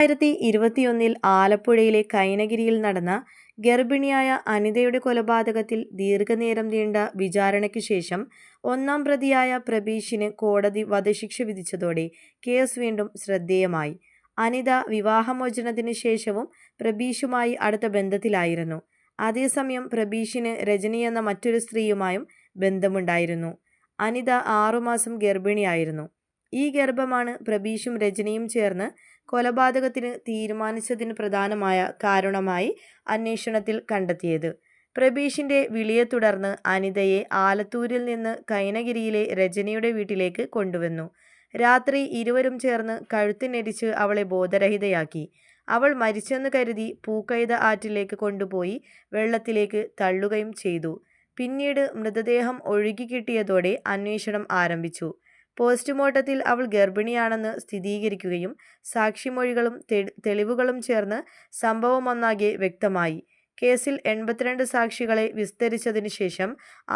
രണ്ടായിരത്തി ഇരുപത്തിയൊന്നിൽ ആലപ്പുഴയിലെ കൈനഗിരിയിൽ നടന്ന ഗർഭിണിയായ അനിതയുടെ കൊലപാതകത്തിൽ ദീർഘനേരം നീണ്ട വിചാരണയ്ക്കു ശേഷം ഒന്നാം പ്രതിയായ പ്രബീഷിന് കോടതി വധശിക്ഷ വിധിച്ചതോടെ കേസ് വീണ്ടും ശ്രദ്ധേയമായി. അനിത വിവാഹമോചനത്തിന് ശേഷവും പ്രബീഷുമായി അടുത്ത ബന്ധത്തിലായിരുന്നു. അതേസമയം പ്രബീഷിന് രജനി എന്ന മറ്റൊരു സ്ത്രീയുമായും ബന്ധമുണ്ടായിരുന്നു. അനിത ആറുമാസം ഗർഭിണിയായിരുന്നു. ഈ ഗർഭമാണ് പ്രബീഷും രജനിയും ചേർന്ന് കൊലപാതകത്തിന് തീരുമാനിച്ചതിന് പ്രധാനമായ കാരണമായി അന്വേഷണത്തിൽ കണ്ടെത്തിയത്. പ്രബീഷിന്റെ വിളിയെ തുടർന്ന് അനിതയെ ആലത്തൂരിൽ നിന്ന് കൈനഗിരിയിലെ രജനിയുടെ വീട്ടിലേക്ക് കൊണ്ടുവന്നു. രാത്രി ഇരുവരും ചേർന്ന് കഴുത്തിനെരിച്ച് അവളെ ബോധരഹിതയാക്കി. അവൾ മരിച്ചെന്ന് കരുതി പൂക്കൈത ആറ്റിലേക്ക് കൊണ്ടുപോയി വെള്ളത്തിലേക്ക് തള്ളുകയും ചെയ്തു. പിന്നീട് മൃതദേഹം ഒഴുകി കിട്ടിയതോടെ അന്വേഷണം ആരംഭിച്ചു. പോസ്റ്റ്മോർട്ടത്തിൽ അവൾ ഗർഭിണിയാണെന്ന് സ്ഥിരീകരിക്കുകയും സാക്ഷിമൊഴികളും തെളിവുകളും ചേർന്ന് സംഭവമൊന്നാകെ വ്യക്തമായി. കേസിൽ എൺപത്തിരണ്ട് സാക്ഷികളെ വിസ്തരിച്ചതിനു ശേഷം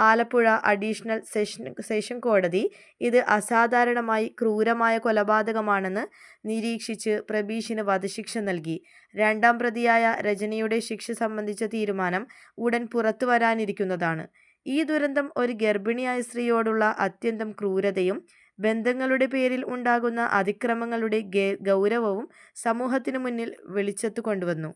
ആലപ്പുഴ അഡീഷണൽ സെഷൻ സെഷൻ കോടതി ഇത് അസാധാരണമായി ക്രൂരമായ കൊലപാതകമാണെന്ന് നിരീക്ഷിച്ച് പ്രബീഷിന് വധശിക്ഷ നൽകി. രണ്ടാം പ്രതിയായ രജനിയുടെ ശിക്ഷ സംബന്ധിച്ച തീരുമാനം ഉടൻ പുറത്തു വരാനിരിക്കുന്നതാണ് ഈ ദുരന്തം ഒരു ഗർഭിണിയായ സ്ത്രീയോടുള്ള അത്യന്തം ക്രൂരതയും ബന്ധങ്ങളുടെ പേരിൽ ഉണ്ടാകുന്ന അതിക്രമങ്ങളുടെ ഗൗരവവും സമൂഹത്തിനു മുന്നിൽ വെളിച്ചത്തു കൊണ്ടുവന്നു.